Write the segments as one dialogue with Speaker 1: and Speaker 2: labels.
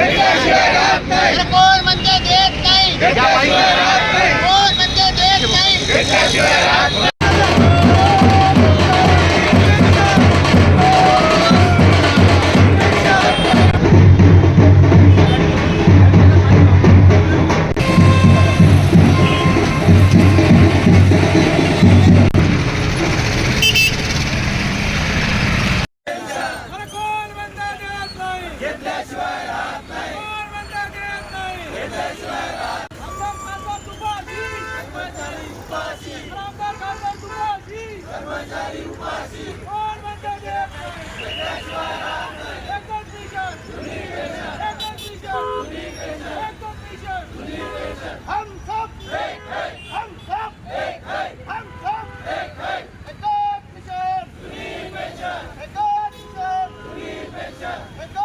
Speaker 1: कोण म्हणते देत नाही.
Speaker 2: मिशन एकच मिशन एकच मिशन हम सब एक है हम सब एक है हम सब एक है एकच मिशन एकच मिशन एकच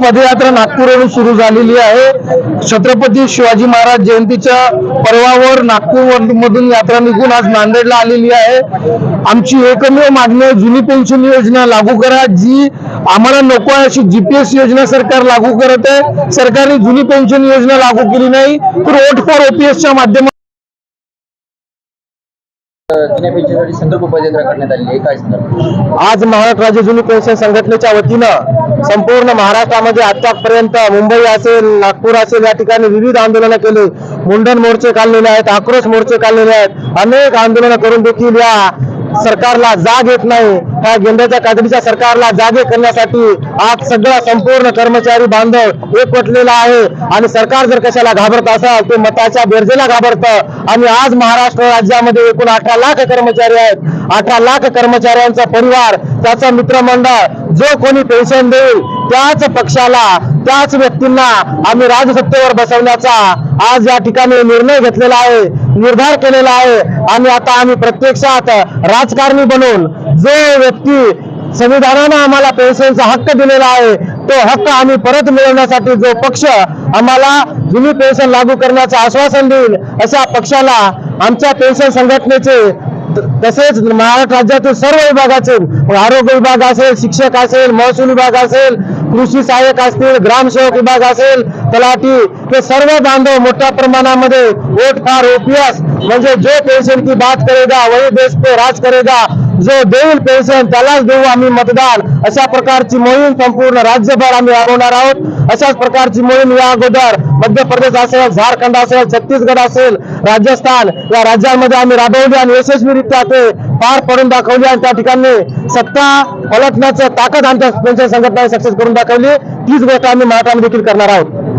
Speaker 3: पदयात्रा नागपूरवरून सुरू झालेली आहे. छत्रपती शिवाजी महाराज जयंतीच्या पर्वावर नागपूर मधून यात्रा निघून आज नांदेडला आलेली आहे. आमची एकमेव मागणी आहे, जुनी पेन्शन योजना लागू करा जी आम्हाला नको आहे अशी जीपीएस योजना सरकार लागू करत आहे. सरकारने जुनी पेन्शन योजना लागू केली नाही तर वोट फॉर ओपीएसच्या माध्यमातून
Speaker 4: जुन्या पेन्शनसाठी पदयात्रा करण्यात आहे. काय
Speaker 3: आज महाराष्ट्र राज्य जुनी पेन्शन संघटनेच्या वतीनं संपूर्ण महाराष्ट्रामध्ये आतापर्यंत मुंबई असेल नागपूर असेल या ठिकाणी विविध आंदोलनं केली. मुंडन मोर्चे काढलेले आहेत आक्रोश मोर्चे काढलेले आहेत. अनेक आंदोलनं करून देखील या सरकारला जाग येत नाही. ह्या गेंद्याच्या कातडीच्या सरकारला जागे करण्यासाठी आज सगळा संपूर्ण कर्मचारी बांधव एकवटलेला आहे. आणि सरकार जर कशाला घाबरत असाल ते मताच्या बेरजेला घाबरतं. आणि आज महाराष्ट्र राज्यामध्ये एकूण अठरा लाख कर्मचारी आहेत. अठरा लाख कर्मचाऱ्यांचा परिवार त्याचा मित्रमंडळ जो कोणी पेन्शन देईल त्याच पक्षाला त्याच व्यक्तींना आम्ही राजसत्तेवर बसवण्याचा आज या ठिकाणी निर्णय घेतलेला आहे. निर्धार केलेला आहे. आणि आता आम्ही प्रत्यक्षात राजकारणी बनून जो व्यक्ती संविधानानं आम्हाला पेन्शनचा हक्क दिलेला आहे तो हक्क आम्ही परत मिळवण्यासाठी जो पक्ष आम्हाला जुनी पेन्शन लागू करण्याचं आश्वासन देईल अशा पक्षाला आमच्या पेन्शन संघटनेचे त- तसेच महाराष्ट्र राज्यातील सर्व विभागाचे आरोग्य विभाग असेल शिक्षक असेल महसूल विभाग असेल कृषी सहाय्यक असतील ग्रामसेवक विभाग असेल तलाठी हे सर्व बांधव मोठ्या प्रमाणामध्ये वोट फार ओपीएस म्हणजे जो पेन्शन की बात करेगा वही देश पे राज करेगा जो देईल पेन्शन त्यालाच देऊ आम्ही मतदान. अशा प्रकारची मोहीम संपूर्ण राज्यभर आम्ही राबवणार आहोत. अशाच प्रकारची मोहीम या अगोदर मध्य प्रदेश असेल झारखंड असेल छत्तीसगड असेल राजस्थान या राज्यांमध्ये आम्ही राबवली आणि यशस्वीरित्या ते पार पडून दाखवली आणि त्या ठिकाणी सत्ता पलटण्याचं ताकद आमच्या पेन्शन संघटनेने सक्सेस करून दाखवली. तीच गोष्ट आम्ही महाराष्ट्रामध्ये देखील करणार आहोत.